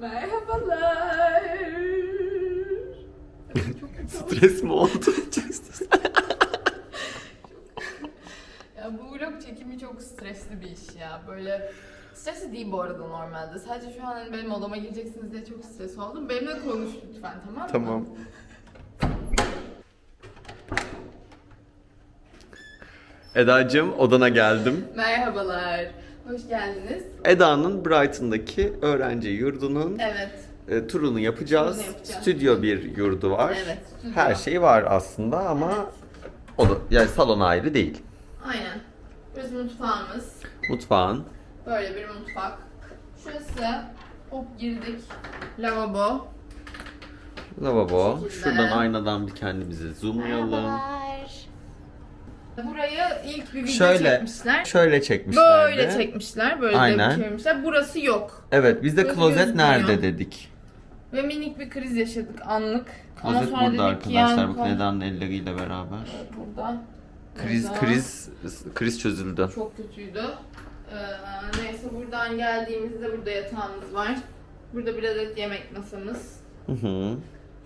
Merhabalar. Stres mi oldu? Ya bu vlog çekimi çok stresli bir iş ya. Böyle stresli değil bu arada normalde. Sadece şu an hani benim odama gireceksiniz diye çok stres oldum. Benimle konuş lütfen tamam mı? Tamam. Eda'cığım odana geldim. Merhabalar. Hoş geldiniz. Eda'nın Brighton'daki öğrenci yurdunun Evet. e, turunu yapacağız. Turunu yapacağız. Stüdyo bir yurdu var. Evet, stüdyo. Her şey var aslında ama o da yani salon ayrı değil. Aynen. Burası mutfağımız. Mutfağın Böyle bir mutfak. Şurası hop girdik. Lavabo. lavabo. Şekilde. Şuradan aynadan bir kendimizi zoomlayalım. Burayı ilk bir video Şöyle çekmişler. şöyle çekmişler. Böyle çekmişler, böyle Aynen. de çevirmişler. Burası yok. Evet biz de klozet gözükmüyor. nerede dedik. Ve minik bir kriz yaşadık anlık. Ama Klozet sonra burada dedik ki arkadaşlar. yani Bakın Eda'nın elleriyle beraber. Burada. Kriz Burada. kriz kriz çözüldü. Çok kötüydü. Ee, neyse buradan geldiğimizde burada yatağımız var. Burada bir adet yemek masamız. Hı hı.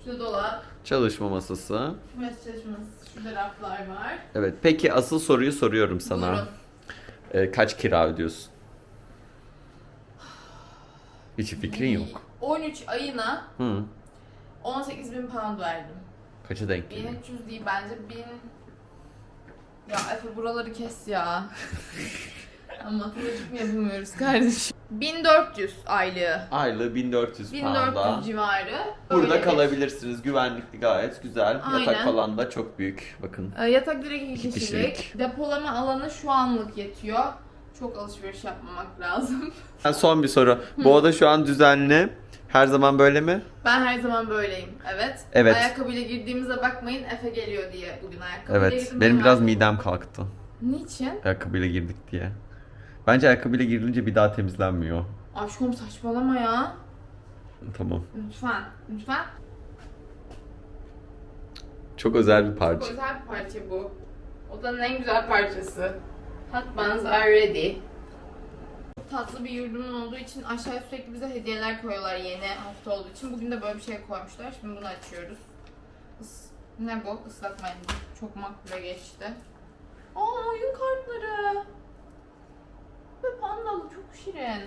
Şurada dolap. Çalışma masası. Burası çalışması. Şurada raflar var. Evet. Peki asıl soruyu soruyorum sana. Buyurun. Ee, kaç kira ödüyorsun? Hiç fikrin yok. 13 ayına Hı. 18 bin pound verdim. Kaça denk geliyor? 1300 değil bence 1000... Ya Efe buraları kes ya. Ama matematik mi yapamıyoruz kardeşim? 1400 aylığı. Aylığı 1400 pound'a. 1400 civarı. Burada Böyle bir- kalabilirsiniz. Güvenlikli gayet güzel. Yatak Aynen. falan da çok büyük. Bakın. Ee, Yatak direkt iki kişilik. kişilik. Depolama alanı şu anlık yetiyor. Çok alışveriş yapmamak lazım. Ha, Son bir soru. Bu oda şu an düzenli. Her zaman böyle mi? Ben her zaman böyleyim. Evet. Evet. Ayakkabıyla girdiğimize bakmayın Efe geliyor diye bugün ayakkabıyla Evet. girdim. Benim biraz midem kalktı. Niçin? Ayakkabıyla girdik diye. Bence ayakkabıyla girilince bir daha temizlenmiyor. Aşkım saçmalama ya. Tamam. Lütfen. Lütfen. Çok özel bir Çok parça. özel bir parça bu. Odanın en güzel parçası. Hot buns are ready. Tatlı bir yurdumun olduğu için aşağıya sürekli bize hediyeler koyuyorlar yeni hafta olduğu için. Bugün de böyle bir şey koymuşlar. Şimdi bunu açıyoruz. Is- ne bu? Islak mendil. Çok makbule geçti. Aa oyun kartları. Ve pandalı çok şirin.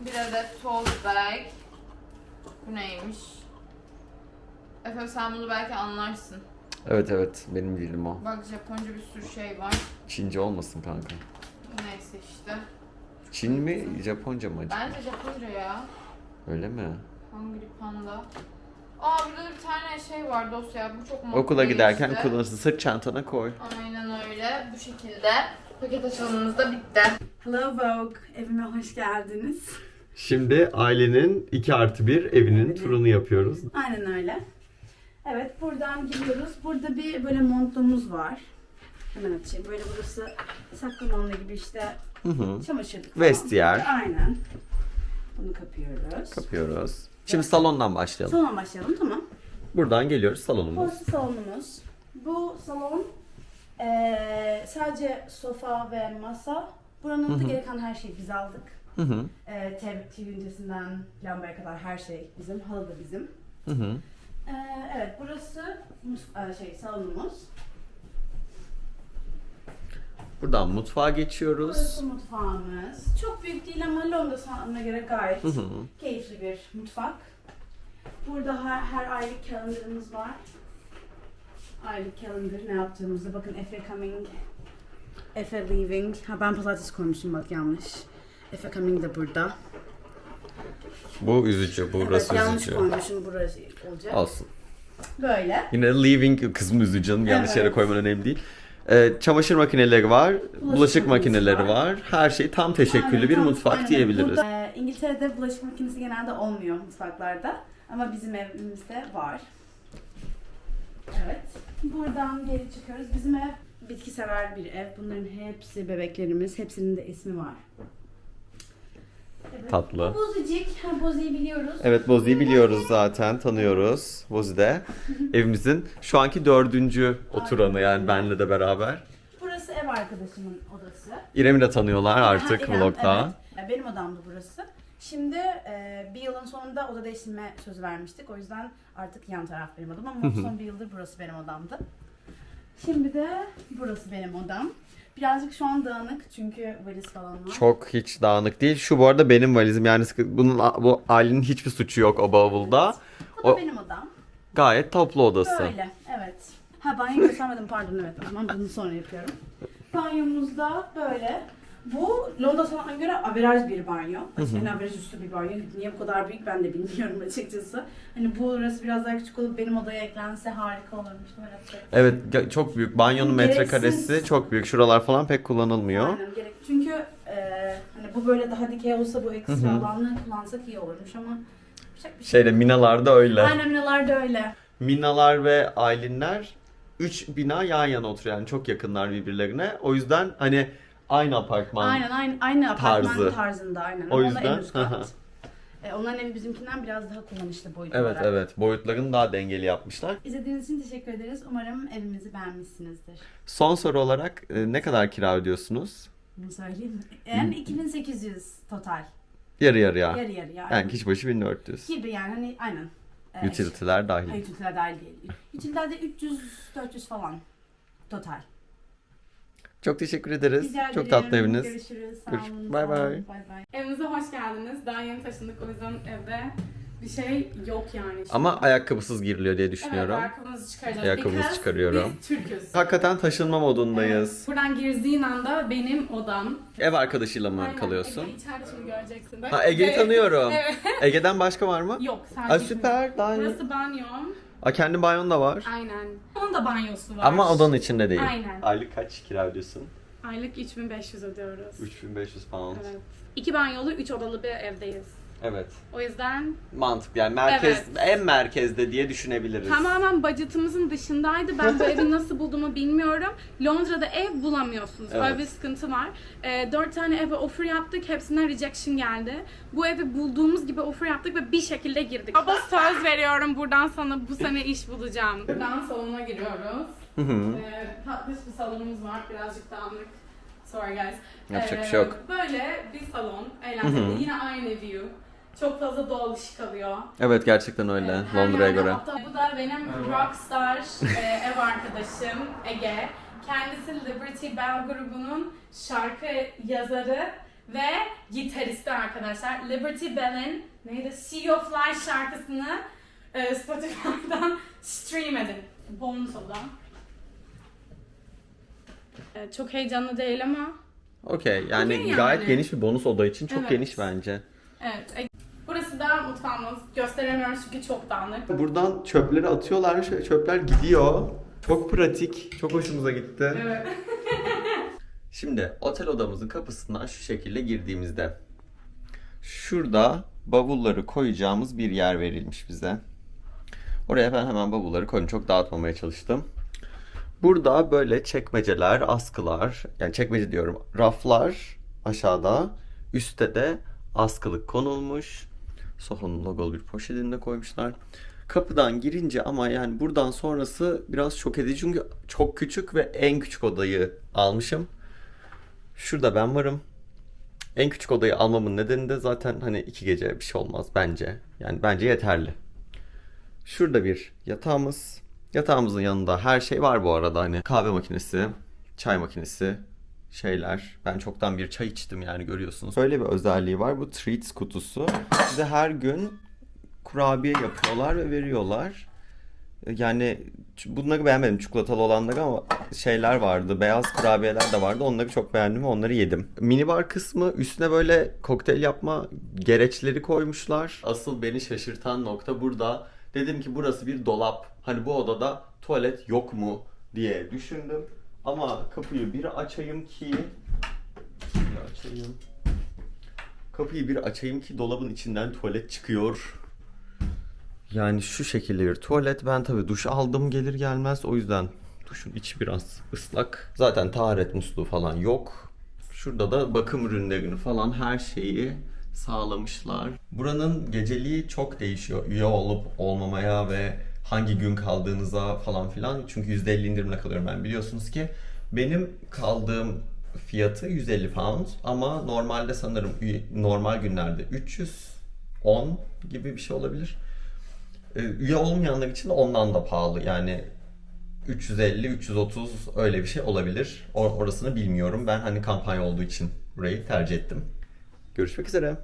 Bir adet tote bag. Bu neymiş? Efe sen bunu belki anlarsın. Evet evet. Benim dilim o. Bak Japonca bir sürü şey var. Çince olmasın kanka. Neyse işte. Çin mi? Japonca mı acaba? Bence Japonca ya. Öyle mi? Hungry Panda. Aa burada da bir tane şey var dosya. Bu çok makbule Okula giderken geçti. kullanırsın. Sırt çantana koy. Aynen öyle. Bu şekilde. Paket açılımımız da bitti. Hello Vogue, evime hoş geldiniz. Şimdi ailenin 2 artı 1 evinin Evet. turunu yapıyoruz. Aynen öyle. Evet, buradan gidiyoruz. Burada bir böyle montumuz var. Hemen açayım. Böyle burası saklamanlı gibi işte Hı hı. çamaşırlık falan. Vestiyer. Aynen. Bunu kapıyoruz. Kapıyoruz. Şimdi salondan başlayalım. Salona başlayalım, tamam. Buradan geliyoruz salonumuz. Burası salonumuz. Bu salon eee, sadece sofa ve masa. Buranın da gereken her şeyi biz aldık. Hı hı. Eee TV, TV ünitesinden lambaya kadar her şey bizim. Halı da bizim. Hı hı. Ee, evet burası mus- e, şey salonumuz. Buradan mutfağa geçiyoruz. Burası mutfağımız. Çok büyük değil ama Londra standına göre gayet Hı hı. keyifli bir mutfak. Burada her, her aylık calendarımız var. Aylık calendar ne yaptığımızda bakın Efe coming, Efe leaving. Ha ben pazartesi koymuşum bak yanlış. Efe coming de burada. Bu üzücü, burası evet, yanlış üzücü. koymuşum burası olacak. Olsun. Böyle. Yine leaving kısmı üzücü canım. Yanlış Evet. yere koyman önemli değil. Ee, çamaşır makineleri var, bulaşık, makinesi makineleri var. var. Her şey tam teşekküllü Aynen, bir tam- mutfak aynen. diyebiliriz. Burada, e, İngiltere'de bulaşık makinesi genelde olmuyor mutfaklarda. Ama bizim evimizde var. Evet. Buradan geri çıkıyoruz. Bizim ev bitki sever bir ev. Bunların hepsi bebeklerimiz. Hepsinin de ismi var. Evet. Tatlı. Bozucik. Ha, Bozu'yu biliyoruz. Evet Bozi'yi biliyoruz zaten, tanıyoruz. Bozi de evimizin şu anki dördüncü oturanı yani benle de beraber. Burası ev arkadaşımın odası. İrem'i de tanıyorlar artık İrem, vlogda. Evet. Ya benim odam da burası. Şimdi e, bir yılın sonunda oda değiştirme sözü vermiştik. O yüzden artık yan taraf benim odam ama son bir yıldır burası benim odamdı. Şimdi de burası benim odam. Birazcık şu an dağınık çünkü valiz falan var. Çok hiç dağınık değil. Şu bu arada benim valizim yani sıkı- bunun bu ailenin hiçbir suçu yok o bavulda. Bu da o- benim odam. Gayet toplu odası. Böyle, evet. Ha banyo göstermedim pardon evet ama bunu sonra yapıyorum. Banyomuzda böyle. Bu Londra sanatına göre averaj bir banyo. Yani averaj üstü bir banyo. Niye bu kadar büyük ben de bilmiyorum açıkçası. Hani burası biraz daha küçük olup benim odaya eklense harika olurmuş. Evet. Çok büyük. Banyonun Gereksiz. metrekaresi çok büyük. Şuralar falan pek kullanılmıyor. Aynen gerek. Çünkü e, hani bu böyle daha dikey olsa bu ekstra Hı hı. alanları kullansak iyi olurmuş ama yapacak bir şey. Şeyde minalarda öyle. Aynen binalarda öyle. Minalar ve Aylinler 3 bina yan yana oturuyor. Yani çok yakınlar birbirlerine. O yüzden hani aynı apartman. Aynen aynı aynı apartman Tarzı. tarzında aynen. O Ama yüzden, en üst kat. hı hı. E, onların evi bizimkinden biraz daha kullanışlı boyut Evet olarak. evet. Boyutlarını daha dengeli yapmışlar. İzlediğiniz için teşekkür ederiz. Umarım evimizi beğenmişsinizdir. Son soru olarak e, ne kadar kira ödüyorsunuz? Bunu söyleyeyim mi? Yani 2800 total. Yarı yarıya. Yarı yarı yani. Yani kişi başı 1400. Gibi yani hani aynen. E, Utility'ler dahil. Hayır dahil değil. Utility'lerde 300-400 falan. Total. Çok teşekkür ederiz. Rica Çok ederim. tatlı eviniz. Görüşürüz. Sağ Görüş- olun. Bay bay. Bay bay. Evimize hoş geldiniz. Daha yeni taşındık o yüzden evde bir şey yok yani. şu Ama ayakkabısız giriliyor diye düşünüyorum. Evet ayakkabımızı çıkaracağız. Ayakkabımızı Because çıkarıyorum. Biz Türk'üz. Hakikaten taşınma modundayız. Buradan girdiğin anda benim odam. Ev arkadaşıyla mı Aynen, kalıyorsun? Ege içeride şimdi göreceksin. Ha Ege'yi tanıyorum. Evet. Ege'den başka var mı? Yok sadece. Aa, süper. Daha iyi. Burası banyom. Aa, kendi banyon da var. Aynen. Onun da banyosu var. Ama odanın içinde değil. Aynen. Aylık kaç kira ödüyorsun? Aylık 3500 ödüyoruz. 3500 pound. Evet. İki banyolu, üç odalı bir evdeyiz. Evet. O yüzden Mantıklı yani merkez Evet. en merkezde diye düşünebiliriz. Tamamen budgetimizin dışındaydı. Ben bu evi nasıl bulduğumu bilmiyorum. Londra'da ev bulamıyorsunuz. Evet. Öyle bir sıkıntı var. Ee, dört tane eve offer yaptık. Hepsinden rejection geldi. Bu evi bulduğumuz gibi offer yaptık ve bir şekilde girdik. Baba söz veriyorum buradan sana bu sene iş bulacağım. Buradan salona giriyoruz. Hı hı. Ee, tatlış bir salonumuz var. Birazcık dağınık. Sorry guys. Yapacak bir Ee, şey yok. Böyle bir salon. Hı Eğlenceli. hı. Yine aynı view. Çok fazla doğal ışık alıyor. Evet gerçekten öyle her Londra'ya yerde göre. hatta bu da benim rockstar e, ev arkadaşım Ege. Kendisi Liberty Bell grubunun şarkı yazarı ve gitaristi arkadaşlar. Liberty Bell'in neydi? Sea of Life şarkısını e, Spotify'dan stream edin. Bonus o da. E, çok heyecanlı değil ama Okey yani Okey yani. gayet geniş bir bonus oda için çok Evet. geniş bence. evet. E, burası da mutfağımız. Gösteremiyoruz çünkü çok dağınık. Buradan çöpleri atıyorlarmış ve çöpler gidiyor. Çok pratik. Çok hoşumuza gitti. Evet. Şimdi otel odamızın kapısından şu şekilde girdiğimizde şurada bavulları koyacağımız bir yer verilmiş bize. Oraya ben hemen bavulları koydum. Çok dağıtmamaya çalıştım. Burada böyle çekmeceler, askılar, yani çekmece diyorum, raflar aşağıda. Üstte de askılık konulmuş. Soho'nun logolu bir poşetini de koymuşlar. Kapıdan girince ama yani buradan sonrası biraz şok edici çünkü çok küçük ve en küçük odayı almışım. Şurada ben varım. En küçük odayı almamın nedeni de zaten hani iki gece bir şey olmaz bence. Yani bence yeterli. Şurada bir yatağımız. Yatağımızın yanında her şey var bu arada hani kahve makinesi, çay makinesi, şeyler. Ben çoktan bir çay içtim yani görüyorsunuz. Böyle bir özelliği var. Bu treats kutusu. Size her gün kurabiye yapıyorlar ve veriyorlar. Yani ç- bunları beğenmedim çikolatalı olanları ama şeyler vardı. Beyaz kurabiyeler de vardı. Onları çok beğendim ve onları yedim. Minibar kısmı üstüne böyle kokteyl yapma gereçleri koymuşlar. Asıl beni şaşırtan nokta burada. Dedim ki burası bir dolap. Hani bu odada tuvalet yok mu diye düşündüm. Ama kapıyı bir açayım ki bir açayım. Kapıyı bir açayım ki dolabın içinden tuvalet çıkıyor. Yani şu şekilde bir tuvalet. Ben tabii duş aldım gelir gelmez. O yüzden duşun içi biraz ıslak. Zaten taharet musluğu falan yok. Şurada da bakım ürünlerini falan her şeyi sağlamışlar. Buranın geceliği çok değişiyor. Üye olup olmamaya ve hangi gün kaldığınıza falan filan. Çünkü %50 indirimle kalıyorum ben biliyorsunuz ki. Benim kaldığım fiyatı 150 pound ama normalde sanırım normal günlerde 310 gibi bir şey olabilir. Ee, Üye olmayanlar için ondan da pahalı. Yani 350, 330 öyle bir şey olabilir. Or- orasını bilmiyorum. Ben hani kampanya olduğu için burayı tercih ettim. Görüşmek üzere.